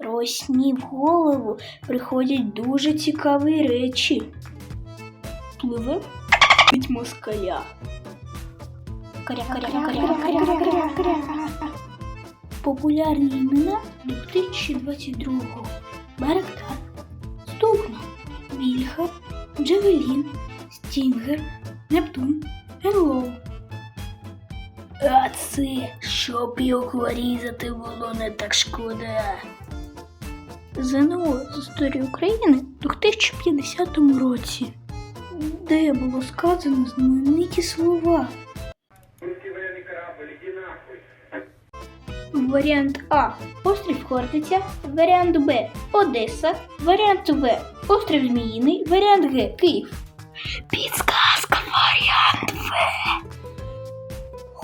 Навесні в голову приходять дуже цікаві речі. Пливе від москаля. Популярні імена 2022-го. Барактар, Стукна, Вільхар, Джавелін, Стінгер, Нептун, Герлоу. А щоб його різати було не так шкода. ЗНО з історії України у 2050 році, де було сказано знамениті слова. Варіант А. Острів Хортиця. Варіант Б. Одеса. Варіант В. Острів Зміїний. Варіант Г. Київ. Підсказка варіант В.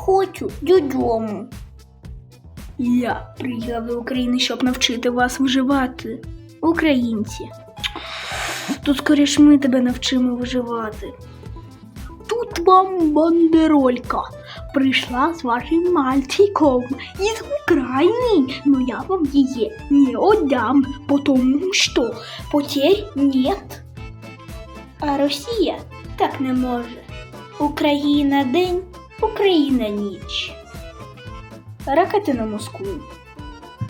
Хочу додому. Я приїхав до України, щоб навчити вас виживати. Українці. Тут скоріш ми тебе навчимо виживати. Тут вам бандеролька. Прийшла з вашим мальчиком із України, но я вам її не отдам, потому що потерь нет. А Росія так не може. Україна день, Україна ніч. Ракети на Москву.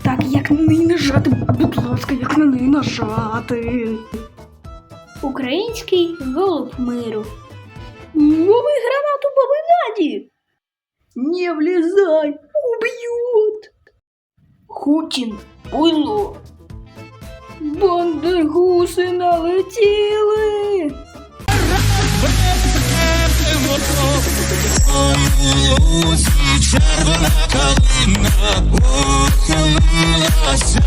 Так, як на неї нажати, будь ласка, як неї нажати. Український голуб миру. Лови гранату по бригаді! Не влезай, убьет! Хутін, пуйло! Бандергуси налетіли! Червона калина ухилилася